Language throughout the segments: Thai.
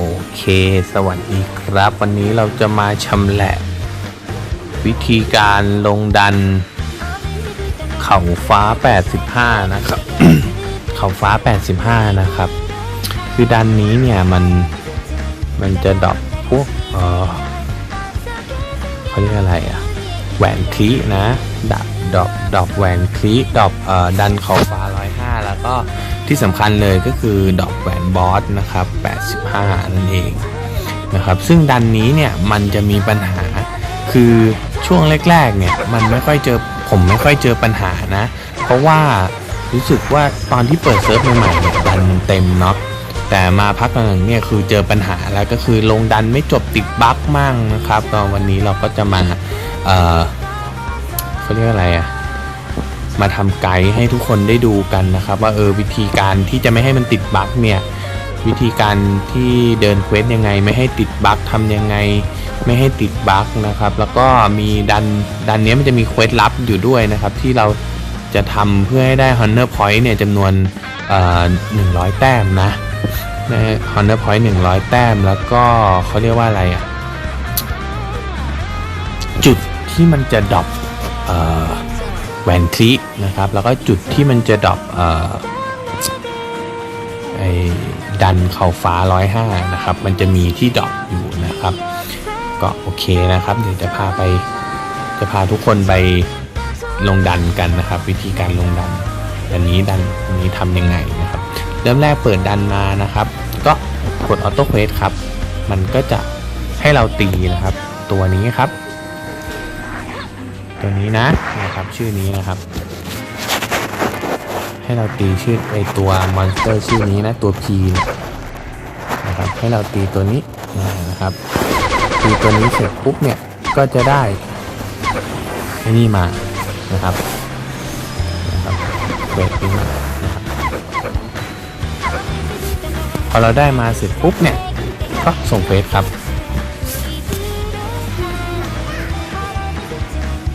โอเค สวัสดีครับ วันนี้เราจะมาชำแหละ วิธีการลงดัน เข่าฟ้า 85 นะครับ เข่าฟ้า 85 นะครับ คือดันนี้เนี่ยมันมันจะดรอปพวกเออเขาเรียกอะไรอะแหวนคลีนะดับดรอปดรอปแหวนคลีดรอปเอ่อดันเข่าฟ้า 105 แล้วก็ ที่สำคัญเลยก็คือดอปแหวนบอสนะครับ 85 นั่นเองนะครับ ซึ่งดันนี้เนี่ยมันจะมีปัญหา คือช่วงแรกๆเนี่ยมันไม่ค่อยเจอผมไม่ค่อยเจอปัญหานะ เพราะว่ารู้สึกว่าตอนที่เปิดเซิร์ฟใหม่ๆเนี่ยดันมันเต็มเนาะแต่มาพักหลังๆเนี่ยคือเจอปัญหาแล้วก็คือลงดันไม่จบติดบั๊กมั่งนะครับตอนวันนี้เราก็จะมาเออเขาเรียกอะไรอะ มาทำไกด์ให้ทุกคนได้ดูกันนะครับ ว่าเออวิธีการที่จะไม่ให้มันติดบั๊กเนี่ยวิธีการที่เดินเควสยังไง ไม่ให้ติดบั๊กทำยังไง ไม่ให้ติดบั๊กนะครับ แล้วก็มีดันดันเนี้ยมันจะมีเควสลับอยู่ด้วยนะครับ ที่เราจะทำเพื่อให้ได้ Honor Point เนี่ยจำนวนเอ่อ100แต้มนะนะ Honor Point 100แต้ม แล้วก็เขาเรียกว่าอะไรอะ จุดที่มันจะดรอปเอ่อ แหวนคลินะครับ แล้วก็จุดที่มันจะดรอปไอ้ดันเข่าฟ้า 105 นะครับ มันจะมีที่ดรอปอยู่นะครับ ก็โอเคนะครับ เดี๋ยวจะพาไป จะพาทุกคนไปลงดันกันนะครับ วิธีการลงดันอันนี้ดันอันนี้ทำยังไงนะครับ เริ่มแรกเปิดดันมานะครับ ก็กดออโต้เควสครับ มันก็จะให้เราตีนะครับ ตัวนี้ครับ ตัวนี้นะนะครับชื่อนี้นะครับ ให้เราตีชื่อไอตัวมอนสเตอร์ชื่อนี้นะตัว P เนี่ยนะครับให้เราตีตัวนี้นะครับตีตัวนี้เสร็จปุ๊บเนี่ยก็จะได้ไอ้นี่มานะครับนะครับเวทนี้มานะครับพอเราได้มาเสร็จปุ๊บเนี่ยก็ส่งเฟสครับ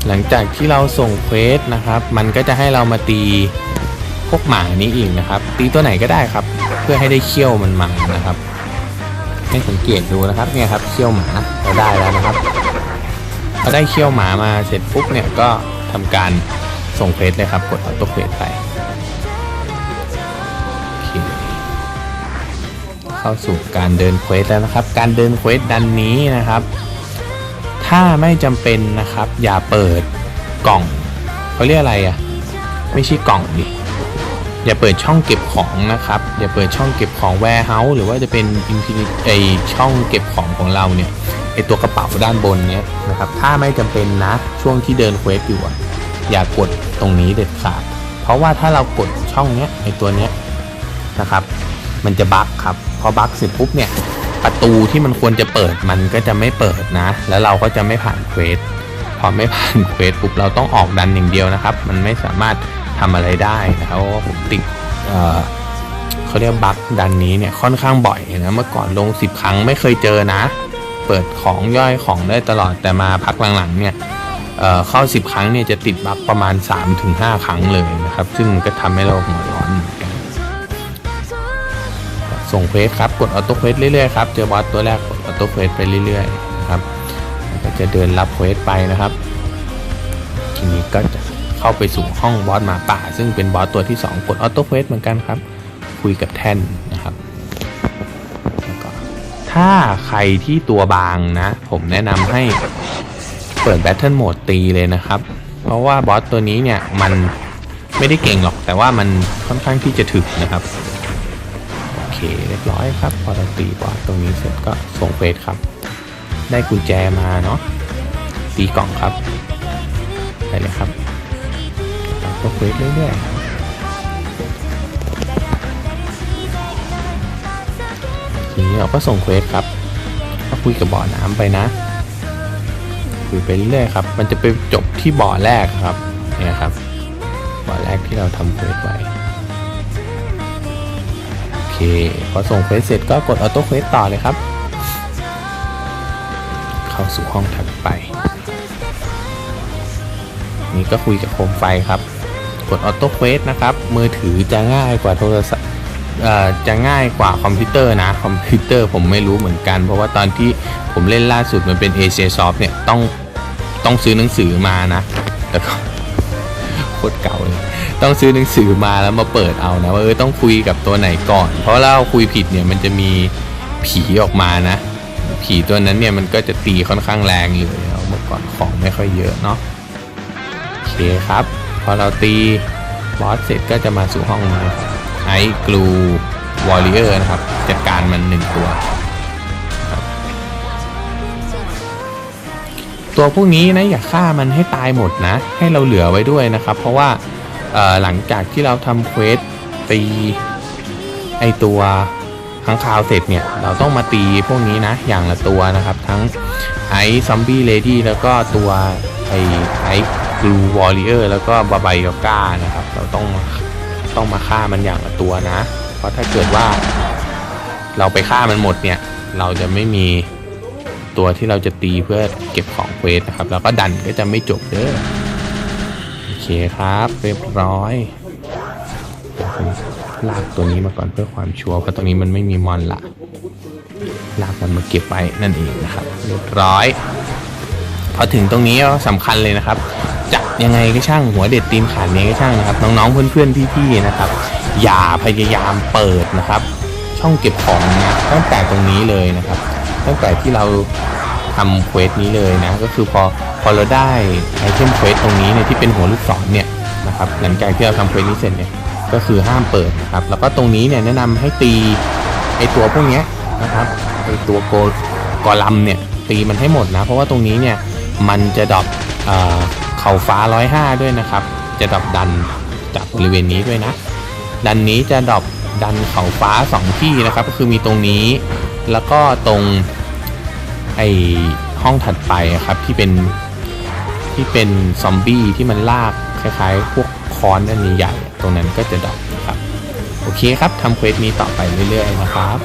หลังจากที่เราส่งเควสนะครับ มันก็จะให้เรามาตีพวกหมานี้อีกนะครับ ตีตัวไหนก็ได้ครับ เพื่อให้ได้เขี้ยวมันมานะครับ ให้สังเกตดูนะครับเนี่ยครับเขี้ยวหมาเราได้แล้วนะครับพอได้เขี้ยวหมามาเสร็จปุ๊บเนี่ยก็ทำการส่งเควสเลยครับ กดออโต้เควสไปเคเข้าสู่การเดินเควสแล้วนะครับ การเดินเควสดันนี้นะครับ ถ้าไม่จำเป็นนะครับ อย่าเปิดกล่องเขาเรียกอะไรอะ่ะไม่ใช่กล่องดิอย่าเปิดช่องเก็บของนะครับ อย่าเปิดช่องเก็บของ warehouse หรือว่าจะเป็น infinite ไอช่องเก็บของของเราเนี่ยไอตัวกระเป๋าด้านบนเนี้ยนะครับ ถ้าไม่จำเป็นนะช่วงที่เดินเควสอยู่อย่ากดตรงนี้เด็ดขาดเพราะว่าถ้าเรากดช่องเนี้ยไอตัวเนี้ยนะครับ มันจะบั๊กครับ พอบั๊กเสร็จปุ๊บเนี่ย ประตูที่มันควรจะเปิดมันก็จะไม่เปิดนะ แล้วเราก็จะไม่ผ่านเควสพอไม่ผ่านเควสปุ๊บเราต้องออกดันอย่างเดียวนะครับ มันไม่สามารถทำอะไรได้นะครับเพราะว่าผมติดเเขาเรียกบั๊กดันนี้เนี่ยค่อนข้างบ่อยนะเมื่อก่อนลง 10 ครั้งไม่เคยเจอนะ เปิดของย่อยของได้ตลอดแต่มาพักหลังๆเนี่ยเเข้า 10 ครั้งเนี่ยจะติดบั๊กประมาณ 3-5 ครั้งเลยนะครับ ซึ่งก็ทำให้เราหัวร้อนเหมือนกัน ส่งเควสครับ กดออโต้เควสเรื่อยๆครับ เจอบอสตัวแรกกดออโต้เควสไปเรื่อยๆนะครับก็จะเดินรับเควสไปนะครับ ทีนี้ก็จะเข้าไปสู่ห้องบอสหมาป่า ซึ่งเป็นบอสตัวที่ 2 กดออโต้เควสเหมือนกันครับ คุยกับแท่นนะครับแล้วก็ถ้าใครที่ตัวบางนะ ผมแนะนำให้เปิดแบทเทิลโหมดตีเลยนะครับ เพราะว่าบอสตัวนี้เนี่ยมันไม่ได้เก่งหรอก แต่ว่ามันค่อนข้างที่จะถึกนะครับ เคเรียบร้อยครับ พอเราตีบอสตรงนี้เสร็จก็ส่งเฟสครับ ได้กุญแจมาเนาะตีกล่องครับไปเลยครับก็เควสเรื่อยๆทีนี้เราก็ส่งเควสครับก็คุยกับบ่อน้ำไปนะ คุยไปเรื่อยๆครับ มันจะไปจบที่บ่อแรกครับ เนี่ยครับ บ่อแรกที่เราทำเควสไว้ พอส่งเควสเสร็จก็กดออโต้เควสต่อเลยครับ เข้าสู่ห้องถัดไป นี่ก็คุยกับโคมไฟครับ กดออโต้เควสนะครับ มือถือจะง่ายกว่าโทรศัพท์จะง่ายกว่าคอมพิวเตอร์นะ คอมพิวเตอร์ผมไม่รู้เหมือนกัน เพราะว่าตอนที่ผมเล่นล่าสุดมันเป็น a c Soft เนี่ยต้องต้องซื้อหนังสือมานะ แล้วก็ คตรเก่าเลยต้องซื้อหนังสือมาแล้วมาเปิดเอานะว่าเออต้องคุยกับตัวไหนก่อน เพราะเราคุยผิดเนี่ยมันจะมีผีออกมานะ ผีตัวนั้นเนี่ยมันก็จะตีค่อนข้างแรงเลยเมื่อก่อนของไม่ค่อยเยอะเนาะโอเคครับ พอเราตีบอสเสร็จก็จะมาสู่ห้องมาไอ้กลูวอลเลเยอร์นะครับจัดการมันหนึ่งตัว ตัวพวกนี้นะอย่าฆ่ามันให้ตายหมดนะ ให้เราเหลือไว้ด้วยนะครับ เพราะว่าหลังจากที่เราทำเควสตีไอตัวข้งคาวเสร็จเนี่ยเราต้องมาตีพวกนี้นะ อย่างละตัวนะครับ ทั้งไอซอมบี้เลดี้แล้วก็ตัวไอไอกลูวอลเลเยอร์แล้วก็บาบายอก้านะครับ เราต้องต้องมาฆ่ามันอย่างละตัวนะ เพราะถ้าเกิดว่า เราไปฆ่ามันหมดเนี่ย เราจะไม่มี ตัวที่เราจะตีเพื่อเก็บของเควสนะครับ แล้วก็ดันก็จะไม่จบเด้อโอเคครับเรียบร้อยเดี๋ยวผมลากตัวนี้มาก่อนเพื่อความชัวร์เพราะตรงนี้มันไม่มีมอนละลากมันมาเก็บไปนั่นเองนะครับ เรียบร้อยพอถึงตรงนี้ก็สำคัญเลยนะครับจับยังไงก็ช่างหัวเด็ดตีนขาดยังไงก็ช่างนะครับ น้องๆเพื่อนๆพี่ๆนะครับ อย่าพยายามเปิดนะครับ ช่องเก็บของนะตั้งแต่ตรงนี้เลยนะครับ ตั้งแต่ที่เราทำเควสนี้เลยนะก็คือพอพอเราได้ไอเทมเควสตรงนี้เนี่ยที่เป็นหัวลูกศรเนี่ยนะครับหลังจากที่เราทำเควสนี้เสร็จเนี่ยก็คือห้ามเปิดนะครับแล้วก็ตรงนี้เนี่ยแนะนำให้ตีไอตัวพวกนี้นะครับไอตัวโกกอลัมเนี่ยตีมันให้หมดนะเพราะว่าตรงนี้เนี่ยมันจะดรอปเอ่อเข่าฟ้า 105 ด้วยนะครับ จะดรอปดันจากบริเวณนี้ด้วยนะ ดันนี้จะดรอปดันเข่าฟ้า 2 ที่นะครับ ก็คือมีตรงนี้ แล้วก็ตรงไอห้องถัดไปครับที่เป็นที่เป็นซอมบี้ที่มันลากคล้ายๆ พวกค้อนอันใหญ่ตรงนั้นก็จะดรอปนะครับ โอเคครับทำเควสนี้ต่อไปเรื่อยๆนะครับ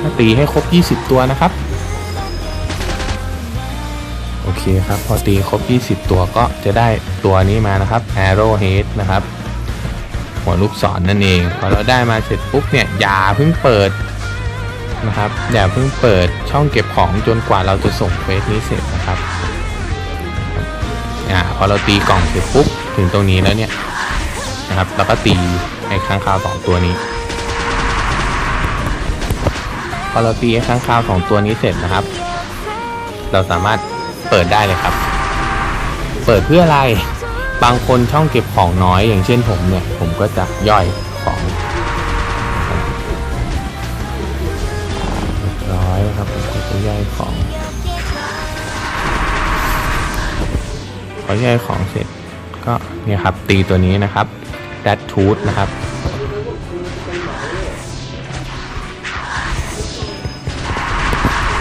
ถ้าตีให้ครบ 20 ตัวนะครับ โอเคครับ พอตีครบ 20 ตัวก็จะได้ตัวนี้มานะครับ Arrowhead นะครับ หัวลูกศรนนั่นเอง พอเราได้มาเสร็จปุ๊บเนี่ยอย่าเพิ่งเปิด นะครับอย่าเพิ่งเปิดช่องเก็บของจนกว่าเราจะส่งเควสนี้เสร็จนะครับอ่าพอเราตีกล่องเสร็จปุ๊บถึงตรงนี้แล้วเนี่ยนะครับเราก็ตีไอ้ค้างคาวสองตัวนี้ พอเราตีไอ้ค้างคาวสองตัวนี้เสร็จนะครับ เราสามารถเปิดได้เลยครับ เปิดเพื่ออะไรบางคนช่องเก็บของน้อยอย่างเช่นผมเนี่ย ผมก็จะย่อยของ ครับผมก็จะย่อยของพอย่อยของเสร็จก็เนี่ยครับตีตัวนี้นะครับดัตทูธนะครับ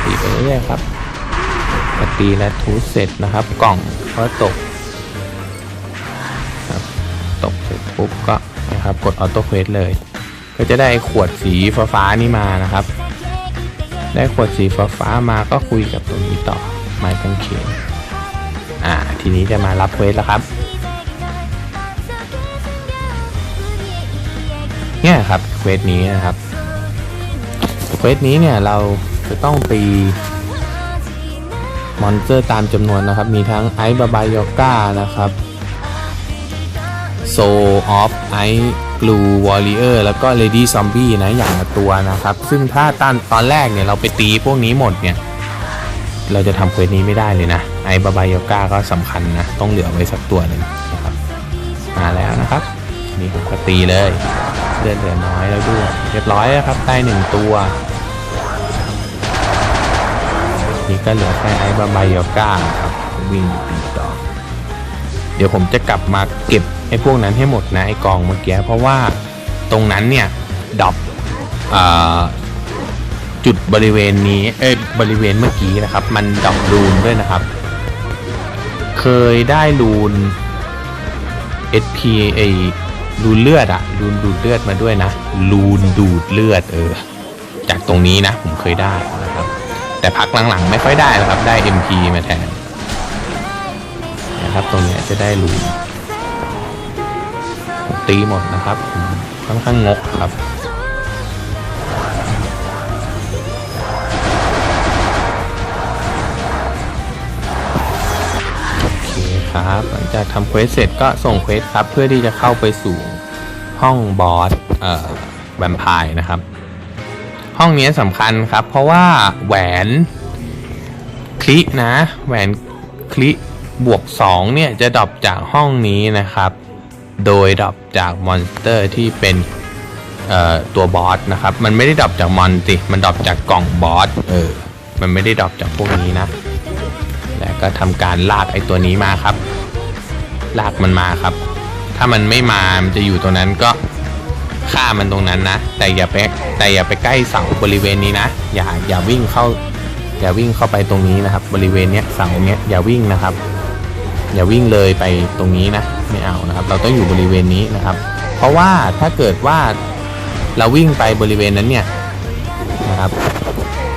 ตีไปเรื่อยๆครับตีและทูธเสร็จนะครับ กล่องก็ตกครับตกเสร็จปุ๊บก็นะครับกดออโต้เควสเลย ก็จะได้ขวดสีฟ้าๆนี่มานะครับ ได้ขวดสีฟ้ามาก็คุยกับตัวนี้ต่อไม้กางเขนอ่า ทีนี้จะมารับเวสแล้วครับ เนี่ยครับเควสนี้นะครับเควสนี้เนี่ยเราจะต้องตีมอนสเตอร์ตามจำนวนนะครับ มีทั้งไอซ์บาบายอก้านะครับโซออฟไอ e กลูวอลเลเยอร์แล้วก็เลดี้ซอมบี้นะอย่างละตัวนะครับ ซึ่งถ้าตอนตอนแรกเนี่ยเราไปตีพวกนี้หมดเนี่ย เราจะทำเควสนี้ไม่ได้เลยนะ ไอบาบายก้าก็สำคัญนะ ต้องเหลือไว้สักตัวหนึ่งนะครับมาแล้วนะครับ นี่ผมก็ตีเลยเลือดเหลือน้อยแล้วด้วยเรียบร้อยแล้วครับได้หนึ่งตัวนี่ก็เหลือแค่ไอบาบายก้าครับวิ่งตีต่อ เดี๋ยวผมจะกลับมาเก็บไอ้พวกนั้นให้หมดนะไอ้กองเมื่อกี้เพราะว่าตรงนั้นเนี่ยดรอปอ่าจุดบริเวณนี้เอ้บริเวณเมื่อกี้นะครับ มันดรอปรูนด้วยนะครับ เคยได้รูน SP ไอ้รูนเลือดอะรูนดูดเลือดมาด้วยนะรูนดูดเลือดเออจากตรงนี้นะผมเคยได้นะครับ แต่พักหลังๆไม่ค่อยได้นะครับได้ MP มาแทน นะครับ ตรงนี้จะได้รูตีหมดนะครับค่อนข้างงกครับโอเคครับหลังจากทำเควสเสร็จก็ส่งเควสครับ เพื่อที่จะเข้าไปสู่ห้องบอสเอ่อแวมไพร์นะครับ ห้องนี้สำคัญครับ เพราะว่าแหวนคลินะ แหวนคลิ บวก 2 เนี่ย จะดรอปจากห้องนี้นะครับ โดยดรอปจากมอนสเตอร์ที่เป็นตัวบอสนะครับ มันไม่ได้ดรอปจากมอนติมันดรอปจากกล่องบอสเออมันไม่ได้ดรอปจากพวกนี้นะ และก็ทำการลากไอ้ตัวนี้มาครับ ลากมันมาครับ ถ้ามันไม่มา มันจะอยู่ตรงนั้นก็ฆ่ามันตรงนั้นนะ แต่อย่าไปแต่อย่าไปใกล้เสาบริเวณนี้นะ อย่าอย่าวิ่งเข้า อย่าวิ่งเข้าไปตรงนี้นะครับ บริเวณเนี้ยเสาเนี้ยอย่าวิ่งนะครับ อย่าวิ่งเลยไปตรงนี้นะไม่เอานะครับ เราต้องอยู่บริเวณนี้นะครับ เพราะว่าถ้าเกิดว่าเราวิ่งไปบริเวณนั้นเนี่ยนะครับ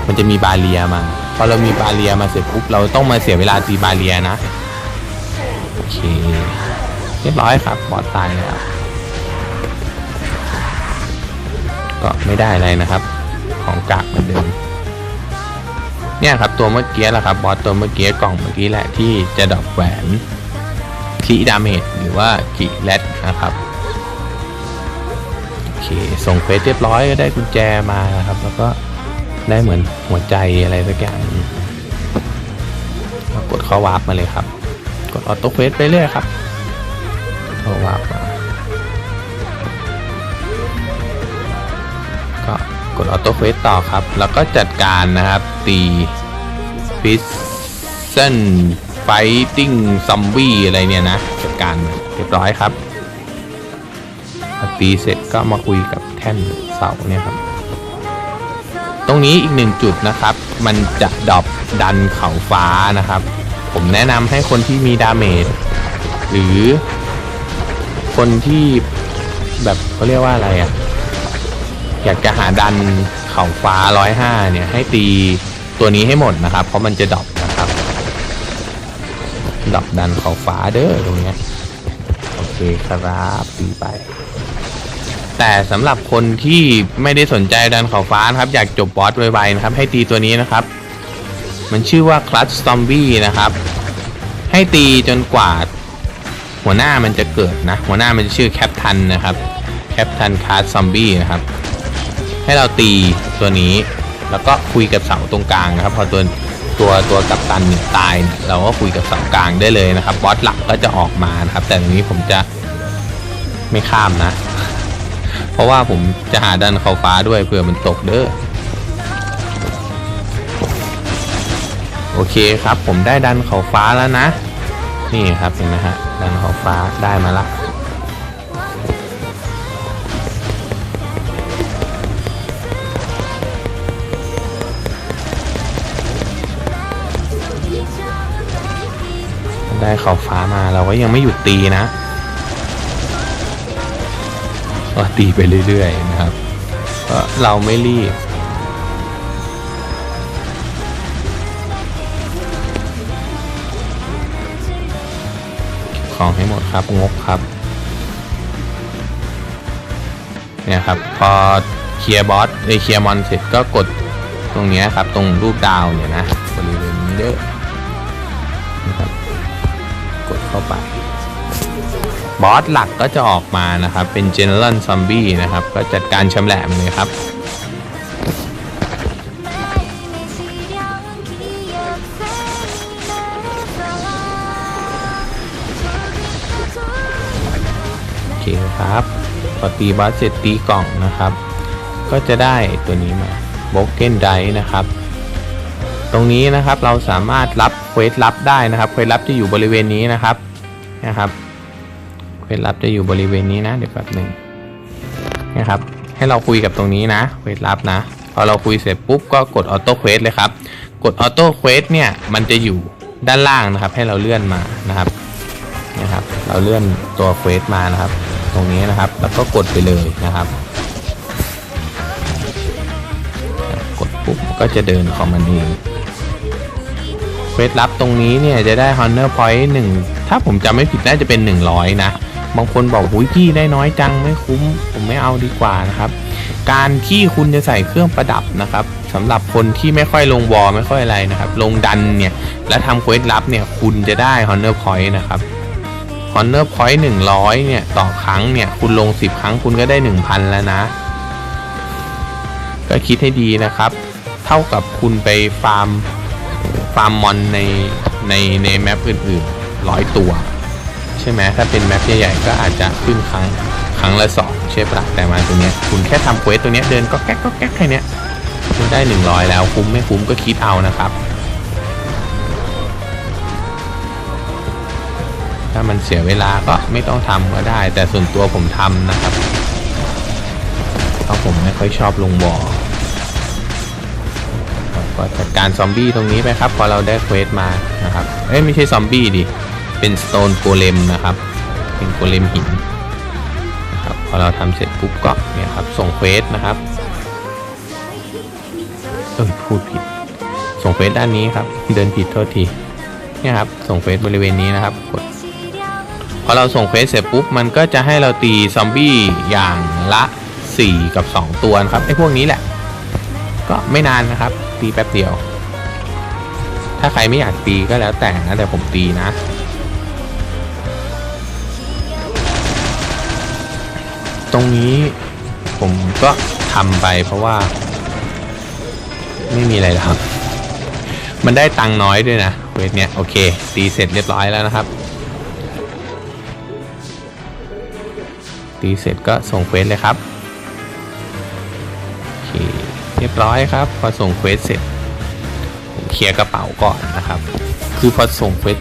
มันจะมีบาเรียมาพอเรามีบาเรียมาเสร็จปุ๊บเราต้องมาเสียเวลาตีบาเรียนะโอเคเรียบร้อยครับบอสตายแล้วก็ไม่ได้อะไรนะครับ ของกากเหมือนเดิม เนี่ยครับตัวเมื่อกี้แหละครับบอสตัวเมื่อกี้กล่องเมื่อกี้แหละที่จะดรอปแหวนคีดาเมจหรือว่าคีแรดนะครับโอเคส่งเควสเรียบร้อยก็ได้กุญแจมานะครับ แล้วก็ได้เหมือนหัวใจอะไรสักอย่างกดเข้าวาร์ปมาเลยครับ กดออโต้เควสไปเรื่อยครับเข้าวาร์ปมา กดออโต้เควสต่อครับ แล้วก็จัดการนะครับ ตีฟิสเซนไฟติ้งซอมบี้อะไรเนี่ยนะ จัดการเรียบร้อยครับตีเสร็จก็มาคุยกับแท่นเสาเนี่ยครับ ตรงนี้อีกหนึ่งจุดนะครับ มันจะดอปดันเขาฟ้านะครับ ผมแนะนำให้คนที่มีดาเมจหรือคนที่แบบเขาเรียกว่าอะไรอะ่ะ อยากจะหาดันเขาฟ้า105เนี่ย ให้ตีตัวนี้ให้หมดนะครับ เพราะมันจะดรอปนะครับดรอปดันเขาฟ้าเด้อตรงเนี้ยโอเคครับตีไป แต่สำหรับคนที่ไม่ได้สนใจดันเขาฟ้านะครับ อยากจบบอสไวๆนะครับ ให้ตีตัวนี้นะครับ มันชื่อว่าคลัตซอมบี้นะครับ ให้ตีจนกว่าหัวหน้ามันจะเกิดนะ หัวหน้ามันชื่อแคปทันนะครับแคปทันคาร์ซอมบี้นะครับ ให้เราตีตัวนี้ แล้วก็คุยกับเสาตรงกลางนะครับ พอตัวตัวตัวกัปตันเนี่ยตายเนี่ยเราก็คุยกับเสากลางได้เลยนะครับบอสหลักก็จะออกมานะครับ แต่ตรงนี้ผมจะไม่ข้ามนะ เพราะว่าผมจะหาดันเขาฟ้าด้วยเผื่อมันตกเด้อโอเคครับ ผมได้ดันเขาฟ้าแล้วนะ นี่ครับเห็นไหมฮะดันเขาฟ้าได้มาละ ได้เขาฟ้ามาเราก็ยังไม่หยุดตีนะก็ตีไปเรื่อยๆนะครับเราะเราไม่รีบของให้หมดครับงกครับ เนี่ยครับ พอเคลียร์บอสเอเคลียร์มอนเสร็จก็กดตรงนี้ครับ ตรงรูปดาวเนี่ยนะบริเวณนี้เด้อ เข้าไป บอสหลักก็จะออกมานะครับ เป็น General Zombie นะครับ ก็จัดการชำแหละมันเลยครับโอเคครับพอตีบอสเสร็จตีกล่องนะครับ ก็จะได้ตัวนี้มาโบเกนไดนะครับ ตรงนี้นะครับเราสามารถรับเควสลับได้นะครับเควสลับจะอยู่บริเวณนี้นะครับนะครับเควสลับจะอยู่บริเวณนี้นะเดี๋ยวแป๊บหนึ่งนะครับให้เราคุยกับตรงนี้นะเควสลับนะพอเราคุยเสร็จปุ๊บก็กดออโต้เควสเลยครับกดออโต้เควสเนี่ยมันจะอยู่ด้านล่างนะครับ ให้เราเลื่อนมานะครับนะครับ เราเลื่อนตัวเควสมานะครับ ตรงนี้นะครับแล้วก็กดไปเลยนะครับ กดปุ๊บก็จะเดินของมันเอง ควสลับตรงนี้เนี่ยจะได้ Honor Point 1 ถ้าผมจำไม่ผิดน่าจะเป็น 100 นะ บางคนบอกหุยพี่ได้น้อยจังไม่คุ้ม ผมไม่เอาดีกว่านะครับ การที่คุณจะใส่เครื่องประดับนะครับสำหรับคนที่ไม่ค่อยลงวอลไม่ค่อยอะไรนะครับ ลงดันเนี่ย และทำเควสลับเนี่ยคุณจะได้ Honor Point นะครับ Honor Point 100 เนี่ย ต่อครั้งเนี่ย คุณลง 10 ครั้งคุณก็ได้ 1,000 แล้วนะ ก็คิดให้ดีนะครับ เท่ากับคุณไปฟาร์ม ฟาร์มมอนในในในแมปอื่นๆร้อยตัว ใช่ไหมถ้าเป็นแมปใหญ่ๆก็อาจจะขึ้นครั้งครั้งละสองใช่ปะแต่มาตัวเนี้ยคุณแค่ทำเควสตัวเนี้ยเดินก็แก๊กก็แก๊กแค่เนี้ยคุณได้ 100 แล้วคุ้มไม่คุ้มก็คิดเอานะครับ ถ้ามันเสียเวลาก็ไม่ต้องทำก็ได้ แต่ส่วนตัวผมทำนะครับเพราะผมไม่ค่อยชอบลงบ่อ ก็จัดการซอมบี้ตรงนี้ไปครับพอเราได้เควสมานะครับเอ้ยไม่ใช่ซอมบี้ดิเป็นสโตนโกเลมนะครับ เป็นโกเลมหินนะครับพอเราทำเสร็จปุ๊บก็เนี่ยครับส่งเควสนะครับเออพูดผิด ส่งเควสด้านนี้ครับ เดินผิดโทษทีเนี่ยครับส่งเควสบริเวณนี้นะครับกดพอเราส่งเควสเสร็จปุ๊บมันก็จะให้เราตีซอมบี้อย่างละ 4 กับ 2 ตัวนะครับไอ้พวกนี้แหละ ก็ไม่นานนะครับ ตีแป๊บเดียว ถ้าใครไม่อยากตีก็แล้วแต่นะแต่ผมตีนะตรงนี้ผมก็ทำไปเพราะว่า ไม่มีอะไรแล้วครับมันได้ตังค์น้อยด้วยนะเวทเนี้ยโอเค ตีเสร็จเรียบร้อยแล้วนะครับ ตีเสร็จก็ส่งเควสเลยครับ ร้อยครับ พอส่งเควสเสร็จ ผมเคลียร์กระเป๋าก่อนนะครับ คือพอส่งเควส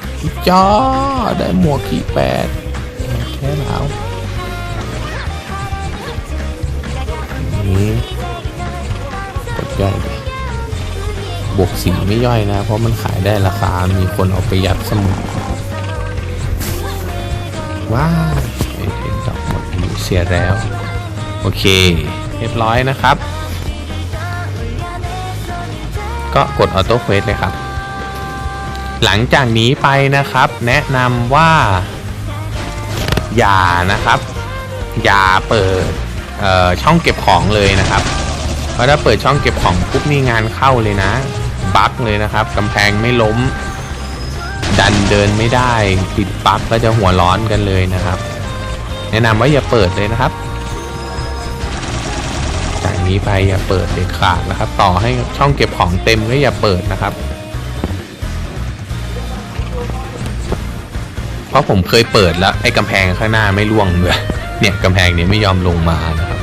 จ้าได้หมวกขี่แปดแค่แล้วนี้กดย่อยบวกสีไม่ย่อยนะ เพราะมันขายได้ราคา มีคนเอาไปยัดสมุดว้าวไอเทมดอกหมดเสียแล้ว โอเค เรียบร้อยนะครับ ก็กดออโต้เควสเลยครับ หลังจากนี้ไปนะครับ แนะนำว่า อย่านะครับ อย่าเปิดช่องเก็บของเลยนะครับ เพราะถ้าเปิดช่องเก็บของปุ๊บนี่งานเข้าเลยนะ บั๊กเลยนะครับกำแพงไม่ล้ม ดันเดินไม่ได้ ติดบั๊กก็จะหัวร้อนกันเลยนะครับ แนะนำว่าอย่าเปิดเลยนะครับ นี้ไปอย่าเปิดเด็ดขาดนะครับ ต่อให้ช่องเก็บของเต็มก็อย่าเปิดนะครับ เพราะผมเคยเปิดแล้วไอ้กำแพงข้างหน้าไม่ร่วงเลยเนี่ยกำแพงเนี้ไม่ยอมลงมานะครับ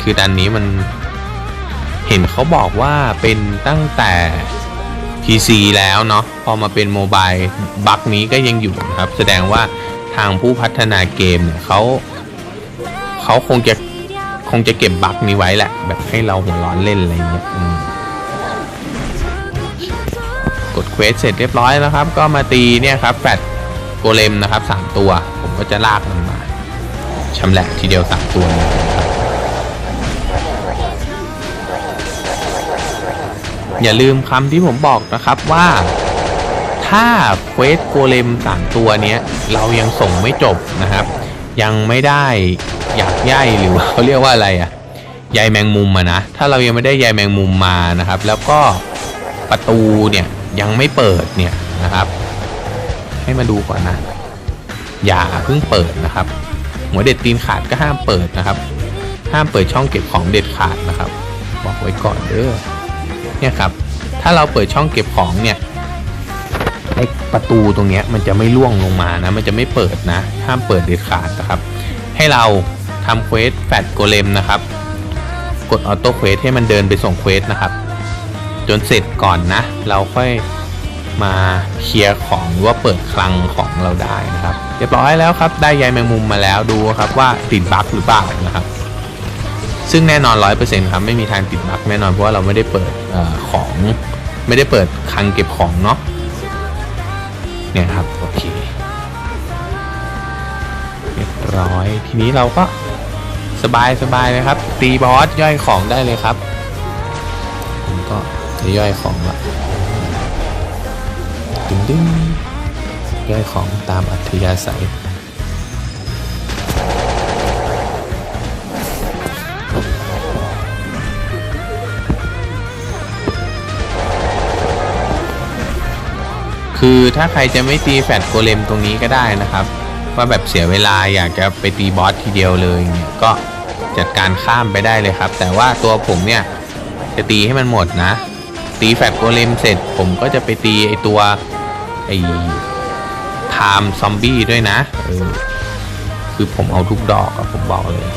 คือดันนี้มันเห็นเขาบอกว่าเป็นตั้งแต่ PC แล้วเนาะพอมาเป็นโมบายบั๊กนี้ก็ยังอยู่นะครับ แสดงว่าทางผู้พัฒนาเกมเนี่ยเขาเขาคงจะ คงจะเก็บบั๊กนี้ไว้แหละ แบบให้เราหัวร้อนเล่นอะไรเงี้ยกดเควสเสร็จเรียบร้อยแล้วครับ ก็มาตีเนี่ยครับแฟดโกเลมนะครับสามตัว ผมก็จะลากมันมาชำแหละทีเดียวสามตัวนะครับอย่าลืมคำที่ผมบอกนะครับว่าถ้าเควสโกเลมสามตัวเนี้ย เรายังส่งไม่จบนะครับ ยังไม่ได้อยากย่ายหรือว่าเขาเรียกว่าอะไรอะใยแมงมุมอะนะถ้าเรายังไม่ได้ใยแมงมุมมานะครับ แล้วก็ประตูเนี่ยยังไม่เปิดเนี่ยนะครับ ให้มาดูก่อนนะ อย่าเพิ่งเปิดนะครับ หัวเด็ดตีนขาดก็ห้ามเปิดนะครับ ห้ามเปิดช่องเก็บของเด็ดขาดนะครับ บอกไว้ก่อนเด้อเนี่ยครับ ถ้าเราเปิดช่องเก็บของเนี่ย อประตูตรงนี้มันจะไม่ล่วงลงมานะ มันจะไม่เปิดนะ ห้ามเปิดเด็ดขาดนะครับ ให้เราทำเควสแฟดโกเลมนะครับ กดออโต้เควสให้มันเดินไปส่งเควสนะครับ จนเสร็จก่อนนะ เราค่อยมาเคลียร์ของหรือว่าเปิดคลังของเราได้นะครับ เรียบร้อยแล้วครับ ได้ใยแมงมุมมาแล้วดูครับว่าติดบั๊กหรือเปล่านะครับ ซึ่งแน่นอน 100%ครับไม่มีทางติดบั๊กแน่นอนเพราะว่าเราไม่ได้เปิดอของไม่ได้เปิดคลังเก็บของเนาะ เนี่ยครับโอเคเรียบร้อยทีนี้เราก็สบายสบายนะครับ ตีบอสย่อยของได้เลยครับ ผมก็จะย่อยของละดึงดึงย่อยของตามอัธยาศัย คือถ้าใครจะไม่ตีแฟดโกเลมตรงนี้ก็ได้นะครับ ว่าแบบเสียเวลาอยากจะไปตีบอสทีเดียวเลยเนี่ยก็จัดการข้ามไปได้เลยครับ แต่ว่าตัวผมเนี่ยจะตีให้มันหมดนะ ตีแฟดโกเลมเสร็จ ผมก็จะไปตีไอตัวไอไทม์ซอมบี้ด้วยนะเออคือผมเอาทุกดอกอะผมบอกเลย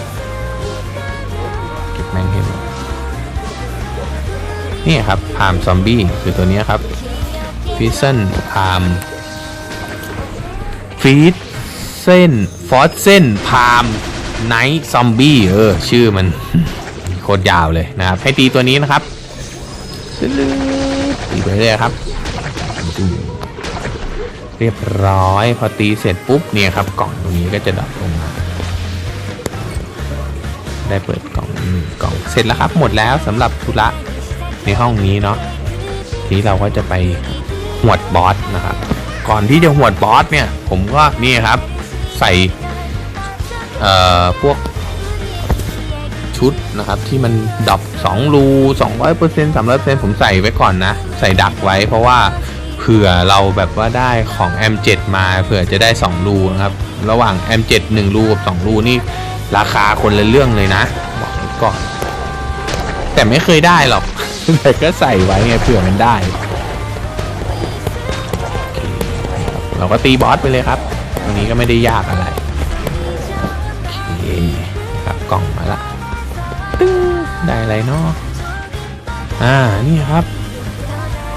เก็บแม่งให้หมดนี่ครับพามซอมบี้คือตัวนี้ครับ ฟิซเซนพามฟีดเส้นฟอสเส้นพามไนท์ซอมบี้เออ ชื่อมัน โคตรยาวเลยนะครับ ให้ตีตัวนี้นะครับตีไปเรื่อยครับ เรียบร้อย พอตีเสร็จปุ๊บเนี่ยครับ กล่องตรงนี้ก็จะดรอปลงมา ได้เปิดกล่องหนึ่งกล่องเสร็จแล้วครับ หมดแล้วสำหรับธุระในห้องนี้เนาะทีนี้เราก็จะไป หวดบอสนะครับ ก่อนที่จะหวดบอสเนี่ย ผมก็นี่ครับ ใส่ เอ่อ พวกชุดนะครับ ที่มันดับ2รู200% 300%ผมใส่ไว้ก่อนนะ ใส่ดักไว้เพราะว่าเผื่อเราแบบว่าได้ของ M7 มาเผื่อจะได้ 2 รูนะครับ ระหว่าง M7 1 รูกับ 2 รูนี่ราคาคนละเรื่องเลยนะ บอกไว้ก่อน แต่ไม่เคยได้หรอกแต่ก็ใส่ไว้ไงเผื่อมันได้ เราก็ตีบอสไปเลยครับ ตรงนี้ก็ไม่ได้ยากอะไร โอเคครับกล่องมาละตึ้งได้อะไรเนาะอ่า นี่ครับ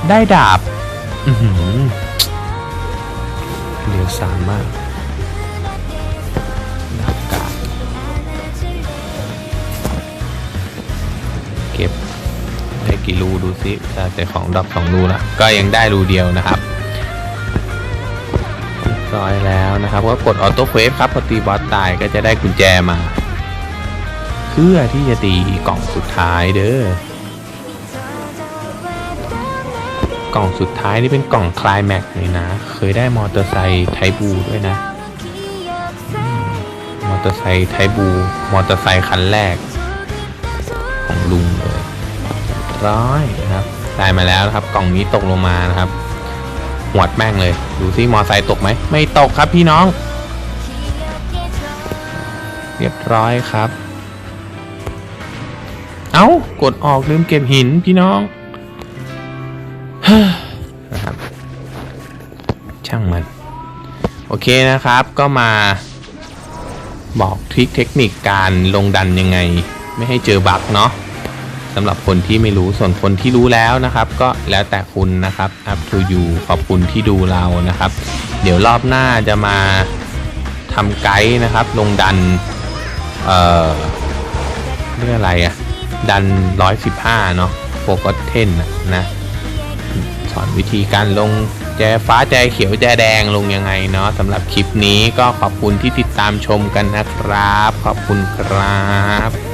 ได้ดาบ อือหือเรียวสามมากดาบกาบเก็บได้กี่รูดูซิแต่ของดอกสองรูละก็ยังได้รูเดียวนะครับ ร้อยแล้วนะครับ ก็กดออโต้เควฟครับพอตีบอสตายก็จะได้กุญแจมา เพื่อที่จะตีกล่องสุดท้ายเด้อกล่องสุดท้ายนี่เป็นกล่องคลายแม็กเลยนะ เคยได้มอเตอร์ไซค์ไทบูด้วยนะ มอเตอร์ไซค์ไทบู มอเตอร์ไซค์คันแรก ของลุงเลยร้อยนะครับ ได้มาแล้วนะครับ กล่องนี้ตกลงมานะครับ วดแม่งเลย ดูซิมอไซค์ตกไหม ไม่ตกครับพี่น้อง เรียบร้อยครับ เอา้ากดออกลืมเก็บหินพี่น้องนะครับช่างมัน โอเคนะครับก็มาบอกทริคเทคนิคการลงดันยังไง ไม่ให้เจอบั๊กเนาะ สำหรับคนที่ไม่รู้ส่วนคนที่รู้แล้วนะครับ ก็แล้วแต่คุณนะครับ up to you ขอบคุณที่ดูเรานะครับ เดี๋ยวรอบหน้าจะมาทำไกด์นะครับ ลงดัน เอ่อเรื่องอะไรอะดัน 115 เนาะโฟกัสเทนนะนะสอนวิธีการลงแจฟ้าแจเขียวแจแดงลงยังไงเนาะสำหรับคลิปนี้ก็ขอบคุณที่ติดตามชมกันนะครับ ขอบคุณครับ